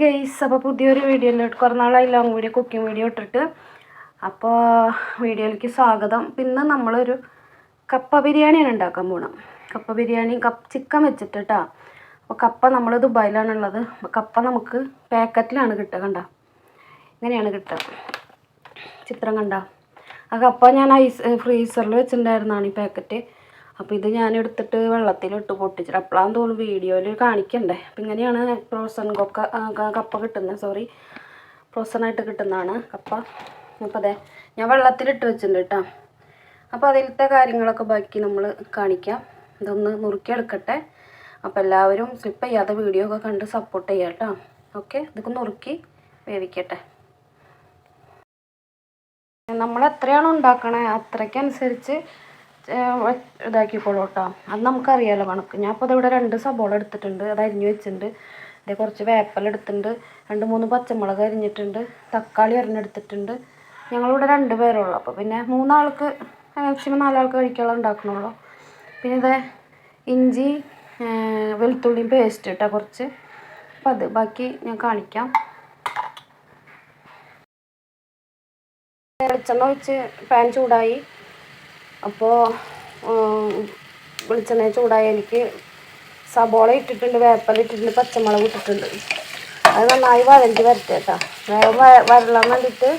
Guys അപ്പോൾ പുതിയൊരു വീഡിയോയിലോട്ട് കുറേ നാളായി ലോങ് വീഡിയോ കുക്കിംഗ് വീഡിയോ ഇട്ടിട്ട്. അപ്പോൾ വീഡിയോയിലേക്ക് സ്വാഗതം. പിന്നെ നമ്മളൊരു കപ്പ ബിരിയാണിയാണ് ഉണ്ടാക്കാൻ പോകണം കപ്പ ബിരിയാണി കപ്പ് ചിക്കൻ വെച്ചിട്ട് അപ്പോൾ കപ്പ നമ്മൾ ദുബായിലാണുള്ളത്. കപ്പ നമുക്ക് പാക്കറ്റിലാണ് കിട്ടുക കണ്ട. ഇങ്ങനെയാണ് കിട്ടുക. ചിത്രം കണ്ട. ആ കപ്പ ഞാൻ ഐസ് ഫ്രീസറിൽ വെച്ചിട്ടുണ്ടായിരുന്നതാണ് ഈ പാക്കറ്റ്. അപ്പോൾ ഇത് ഞാൻ എടുത്തിട്ട് വെള്ളത്തിലിട്ട് പൊട്ടിച്ചിട്ട് അപ്പോഴാന്ന് തോന്നുന്നു വീഡിയോയിൽ കാണിക്കണ്ടേ. അപ്പം ഇങ്ങനെയാണ് പ്രോസൺ കൊക്ക കപ്പ കിട്ടുന്നത്. സോറി പ്രോസണായിട്ട് കിട്ടുന്നതാണ് കപ്പ. അപ്പോൾ അതെ ഞാൻ വെള്ളത്തിലിട്ട് വെച്ചിട്ടുണ്ട് കേട്ടോ. അപ്പോൾ അതിലത്തെ കാര്യങ്ങളൊക്കെ ബാക്കി നമ്മൾ കാണിക്കാം. ഇതൊന്ന് നുറുക്കിയെടുക്കട്ടെ. അപ്പോൾ എല്ലാവരും സ്ലിപ്പ് ചെയ്യാതെ വീഡിയോ ഒക്കെ കണ്ട് സപ്പോർട്ട് ചെയ്യാം കേട്ടോ. ഓക്കെ ഇതൊക്കെ നുറുക്കി വേവിക്കട്ടെ. നമ്മൾ എത്രയാണോ ഉണ്ടാക്കണേ അത്രയ്ക്കനുസരിച്ച് ഇതാക്കിക്കോളൂ കേട്ടോ അത് നമുക്കറിയാലോ കണക്ക്. ഞാൻ അപ്പോൾ ഇവിടെ രണ്ട് സബോള എടുത്തിട്ടുണ്ട്. അത് അരിഞ്ഞ് വെച്ചിട്ടുണ്ട്. അതേ കുറച്ച് വേപ്പൽ എടുത്തിട്ടുണ്ട്. രണ്ട് മൂന്ന് പച്ചമുളക് അരിഞ്ഞിട്ടുണ്ട്. തക്കാളി അരിഞ്ഞെടുത്തിട്ടുണ്ട്. ഞങ്ങളിവിടെ രണ്ട് പേരുള്ളൂ അപ്പോൾ പിന്നെ മൂന്നാൾക്ക് മാക്സിമം നാലാൾക്ക് കഴിക്കാനുള്ള ഉണ്ടാക്കണുള്ളൂ. പിന്നെ ഇത് ഇഞ്ചി വെളുത്തുള്ളിയും പേസ്റ്റ് ഇട്ടാൽ കുറച്ച്. അപ്പോൾ അത് ബാക്കി ഞാൻ കാണിക്കാം. വെളിച്ചെണ്ണ ഒഴിച്ച് പാൻ ചൂടായി. അപ്പോൾ വെളിച്ചെണ്ണ ചൂടായി എനിക്ക് സബോള ഇട്ടിട്ടുണ്ട് വേപ്പല ഇട്ടിട്ടുണ്ട് പച്ചമുളക് ഇട്ടിട്ടുണ്ട്. അത് നന്നായി വഴഞ്ഞ് വരട്ടെ കേട്ടോ വേഗം വ- വരളാൻ വേണ്ടിയിട്ട്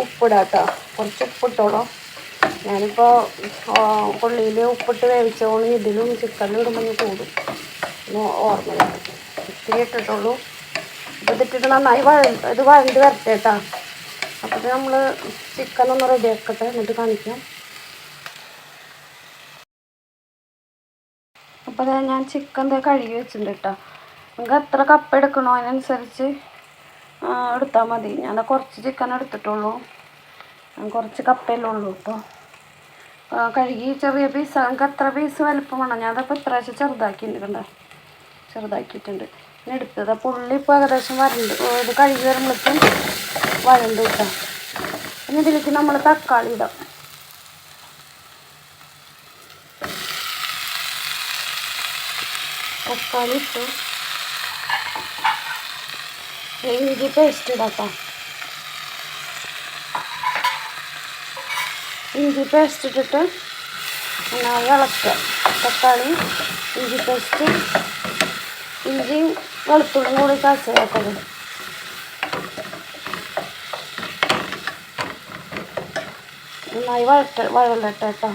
ഉപ്പിടാം കേട്ടോ കുറച്ച് ഉപ്പിട്ടോളൂ. ഞാനിപ്പോൾ ഉള്ളിയിൽ ഉപ്പിട്ട് വേവിച്ചോണ്ട് ഇതിലും ചിക്കനിലും ഇടുമ്പോൾ കൂടും. ഒന്ന് ഓർമ്മ ഇത്തിരി ഇട്ടിട്ടുള്ളൂ. അപ്പോൾ ഇതിട്ടിട്ട് നന്നായി വഴ ഇത് വഴണ്ട് വരട്ടെ കേട്ടോ അപ്പോൾ നമ്മൾ ചിക്കൻ ഒന്ന് റെഡി ആക്കട്ടെ. എന്നിട്ട് കാണിക്കാം. അപ്പോൾ ഞാൻ ചിക്കൻ കഴുകി വെച്ചിട്ടുണ്ട് കേട്ടോ നിങ്ങൾക്ക് എത്ര കപ്പ് എടുക്കണോ അതിനനുസരിച്ച് എടുത്താൽ മതി. ഞാൻ കുറച്ച് ചിക്കൻ എടുത്തിട്ടുള്ളൂ. കുറച്ച് കപ്പയല്ലേ ഉള്ളൂ കേട്ടോ കഴുകി ചെറിയ പീസ് നിങ്ങൾക്ക് എത്ര പീസ് വലുപ്പം വേണം? ഞാൻ അതപ്പോൾ ഇപ്രാവശ്യം ചെറുതാക്കിയിട്ടുണ്ട് ചെറുതാക്കിയിട്ടുണ്ട്. പിന്നെ എടുത്തത് ഉള്ളി ഇപ്പോൾ ഏകദേശം വരണ്ട്. ഇത് കഴുകി വരുമ്പോഴേക്കും വരണ്ട് കേട്ടോ പിന്നെ ഇതിലേക്ക് നമ്മൾ തക്കാളി ഇടാം. തക്കാളി ഇട്ടു ഇഞ്ചി പേസ്റ്റ് ഇടാട്ടോ. ഇഞ്ചി പേസ്റ്റ് ഇട്ടിട്ട് നന്നായി ഇളക്കുക തക്കാളി ഇഞ്ചി പേസ്റ്റ് ഇഞ്ചിയും വെളുത്തുള്ളിയും കൂടി ചതച്ചേക്കത് നന്നായി വഴട്ട വഴലട്ടെ കേട്ടോ.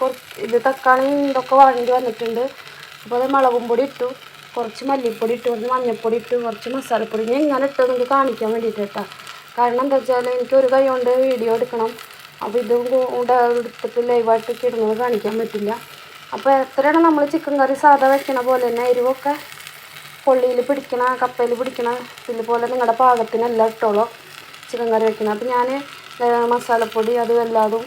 കുറച്ച് ഇത് തക്കാളി ഇതൊക്കെ വഴണ്ടി വന്നിട്ടുണ്ട്. അപ്പോൾ അത് മുളകും പൊടി ഇട്ടു കുറച്ച് മല്ലിപ്പൊടി ഇട്ടു കുറച്ച് മഞ്ഞൾപ്പൊടി ഇട്ടു കുറച്ച് മസാലപ്പൊടി. ഞാൻ ഇങ്ങനെ ഇട്ട് നിങ്ങൾക്ക് കാണിക്കാൻ വേണ്ടിയിട്ട് കേട്ടോ. കാരണം എന്താ വെച്ചാൽ എനിക്ക് ഒരു കൈ കൊണ്ട് വീഡിയോ എടുക്കണം. അപ്പോൾ ഇതും കൂടെ എടുത്തിട്ട് ലൈവായിട്ടൊക്കെ ഇടുന്നത് കാണിക്കാൻ പറ്റില്ല. അപ്പോൾ എത്രയാണ് നമ്മൾ ചിക്കൻ കറി സാധാ വെക്കണ പോലെ തന്നെ എരിവൊക്കെ കൊള്ളിയിൽ പിടിക്കണ കപ്പയിൽ പിടിക്കണ ഇതുപോലെ നിങ്ങളുടെ പാകത്തിനെല്ലാം ഇട്ടോളൂ ചിക്കൻ കറി വെക്കണം അപ്പോൾ ഞാൻ മസാലപ്പൊടി അതും എല്ലാതും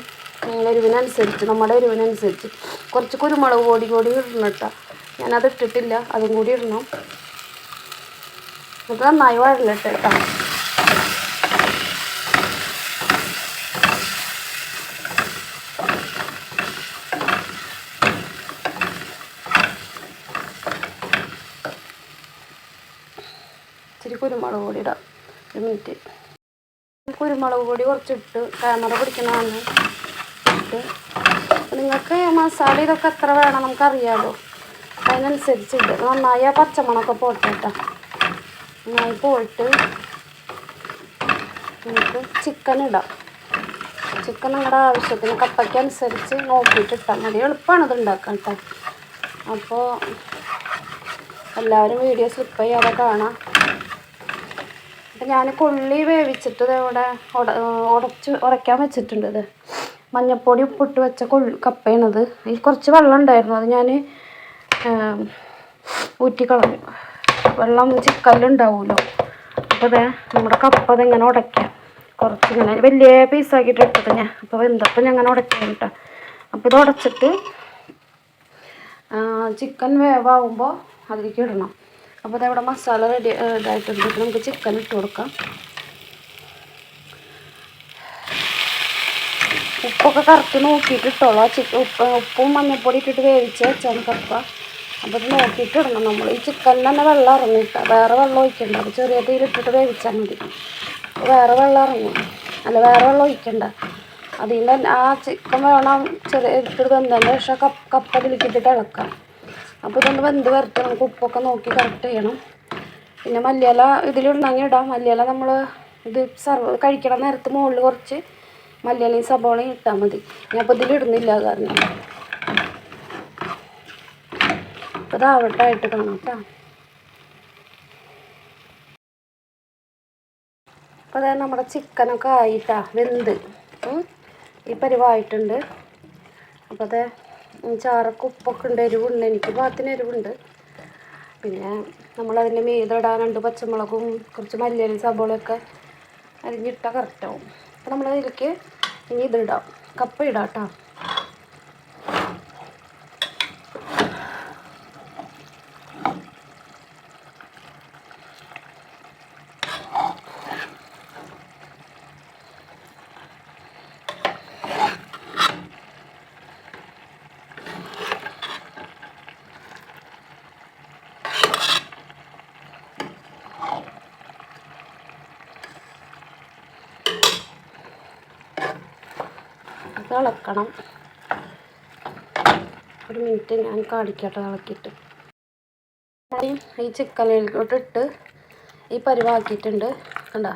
എരിവിനനുസരിച്ച് നമ്മുടെ എരിവിനനുസരിച്ച് കുറച്ച് കുരുമുളക് പൊടി കൂടി ഇടണം കേട്ടോ. ഞാനത് ഇട്ടിട്ടില്ല അതും കൂടി ഇടണം. അത് നന്നായി വഴലട്ടെ കേട്ടോ. ഇച്ചിരി കുരുമുളക് പൊടി ഇടാം. ഒരു മിനിറ്റ്. കുരുമുളക് പൊടി കുറച്ചിട്ട് ക്യാമറ പിടിക്കണതാണ് ഇട്ട് നിങ്ങൾക്ക് മസാല ഇതൊക്കെ എത്ര വേണം നമുക്കറിയാമല്ലോ അതിനനുസരിച്ച് ഇട്ട് നന്നായി ആ പച്ചമണമൊക്കെ പോട്ടെ കേട്ടോ നന്നായി പോയിട്ട് നമുക്ക് ചിക്കൻ ഇടാം. ചിക്കൻ നിങ്ങളുടെ ആവശ്യത്തിന് കപ്പയ്ക്ക് അനുസരിച്ച് നോക്കിയിട്ട് ഇട്ടാൽ മതി. എളുപ്പമാണ് ഇത് ഉണ്ടാക്കാൻ കേട്ടോ അപ്പോൾ എല്ലാവരും വീഡിയോ സ്ലിപ്പ് ചെയ്യാതെ കാണാം. അപ്പം ഞാൻ കൊള്ളി വേവിച്ചിട്ട് ഇവിടെ ഉട ഉടച്ച് ഉടയ്ക്കാൻ വെച്ചിട്ടുണ്ട് ഇത്. മഞ്ഞപ്പൊടി ഉപ്പിട്ട് വെച്ച കൊള്ളി കപ്പയാണത്. അതിൽ കുറച്ച് വെള്ളം ഉണ്ടായിരുന്നു. അത് ഞാൻ ഊറ്റിക്കളഞ്ഞു. വെള്ളം ചിക്കല്ലുണ്ടാവുമല്ലോ അപ്പോൾ അതെ നമ്മുടെ കപ്പ അതിങ്ങനെ ഉടയ്ക്കാം. കുറച്ച് ഇങ്ങനെ വലിയ പീസാക്കിയിട്ട് ഇട്ടത് ഞാൻ. അപ്പോൾ വെന്തപ്പോൾ ഞാൻ അങ്ങനെ ഉടയ്ക്കാൻ കേട്ടോ അപ്പോൾ ഇത് ഉടച്ചിട്ട് ചിക്കൻ വേവാകുമ്പോൾ അതിലേക്ക് ഇടണം. അപ്പോൾ അതവിടെ മസാല റെഡി ഇതായിട്ടുണ്ട്. ഇപ്പം നമുക്ക് ചിക്കൻ ഇട്ട് കൊടുക്കാം. ഉപ്പൊക്കെ കറക്റ്റ് നോക്കിയിട്ട് ഇട്ടോളൂ ചിക്കൻ ഉപ്പ് ഉപ്പും മഞ്ഞൾപ്പൊടി ഇട്ടിട്ട് വേവിച്ച് വെച്ചാണ് കപ്പ അപ്പോൾ ഇത് നോക്കിയിട്ട് ഇടണം. നമ്മൾ ഈ ചിക്കനിൽ തന്നെ വെള്ളം ഇറങ്ങിയിട്ട് വേറെ വെള്ളം ഒഴിക്കണ്ട. അത് ചെറിയ തീരിട്ടിട്ട് വേവിച്ചാൽ മതി. വേറെ വെള്ളം ഇറങ്ങും. അല്ല വേറെ വെള്ളം ഒഴിക്കണ്ട. അതിൽ തന്നെ ആ ചിക്കൻ വേണം ചെറിയ ഇട്ടിട്ട് വെന്തതിന് ശേഷം കപ്പ് കപ്പ അതിലേക്ക് ഇട്ടിട്ട് ഇളക്കാം. അപ്പോൾ ഇതൊന്ന് വെന്ത് വരട്ടെ. നമുക്ക് ഉപ്പൊക്കെ നോക്കി കറക്റ്റ് ചെയ്യണം. പിന്നെ മല്ലിയില ഇതിലിടണമെങ്കിൽ ഇടാം. മല്ലിയില നമ്മൾ ഇത് സർവ് കഴിക്കണ നേരത്ത് മുകളിൽ കുറച്ച് മല്ലിയിലയും സബോളയും ഇട്ടാൽ മതി. ഞാൻ അപ്പോൾ ഇതിലിടുന്നില്ല കാരണം. അപ്പോൾ ഇതാവട്ടെ ആയിട്ട് കാണാം കേട്ടോ അപ്പോൾ അതായത് നമ്മുടെ ചിക്കനൊക്കെ ആയിട്ടാ വെന്ത്. ഈ പരിവായിട്ടുണ്ട്. അപ്പോൾ അതെ ചാറൊക്കെ ഉപ്പൊക്കെ ഉണ്ട് എരിവുണ്ട്. എനിക്ക് പാത്തിന് എരിവുണ്ട്. പിന്നെ നമ്മളതിന്റെ മീതിടാൻ രണ്ട് പച്ചമുളകും കുറച്ച് മല്ലിയിലും സബോളയൊക്കെ അരിഞ്ഞിട്ടാൽ കറക്റ്റാവും അപ്പോൾ നമ്മൾ അതിലേക്ക് ഇനി ഇതിടാം. കപ്പ ഇടാം കേട്ടോ ഇത് ഇളക്കണം. ഒരു മിനിറ്റ് ഞാൻ കാണിക്കട്ടെ ഇളക്കിയിട്ട്. ഈ ചിക്കനിലോട്ടിട്ട് ഈ പരിവാക്കിയിട്ടുണ്ട്. കണ്ട?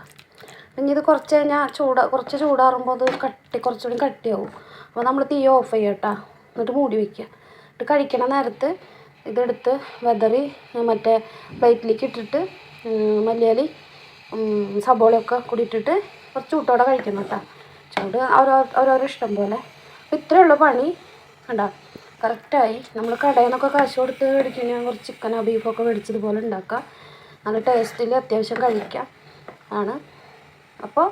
ഇനി ഇത് കുറച്ച് കഴിഞ്ഞാൽ ചൂട് കുറച്ച് ചൂടാറുമ്പോൾ അത് കട്ടി കുറച്ചുകൂടി കട്ടിയാവും. അപ്പോൾ നമ്മൾ തീ ഓഫ് ചെയ്യുക കേട്ടോ എന്നിട്ട് മൂടി വയ്ക്കുക എന്നിട്ട് കഴിക്കണ നേരത്ത് ഇതെടുത്ത് വെതറി മറ്റേ പ്ലേറ്റിലേക്ക് ഇട്ടിട്ട് മല്ലിയാലി സബോളയൊക്കെ കൂടി ഇട്ടിട്ട് കുറച്ച് ചൂട്ടോടെ കഴിക്കണം കേട്ടോ. ചൂട് ഓരോ ഓരോരോ ഇഷ്ടം പോലെ. അപ്പോൾ ഇത്രയേ ഉള്ളൂ പണി. കണ്ടോ കറക്റ്റായി നമ്മൾ കടയിൽ നിന്നൊക്കെ കാശ് കൊടുത്ത് മേടിക്കണ കുറച്ച് ചിക്കനോ ബീഫൊക്കെ മേടിച്ചതുപോലെ ഉണ്ടാക്കാം നല്ല ടേസ്റ്റിൽ അത്യാവശ്യം കഴിക്കാം. ആണ്. അപ്പോൾ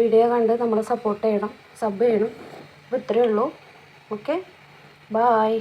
വീഡിയോ കണ്ട് നമ്മളെ സപ്പോർട്ട് ചെയ്യണം. സബ് ചെയ്യണം. അപ്പോൾ ഇത്രയേ ഉള്ളൂ ഓക്കെ ബായ്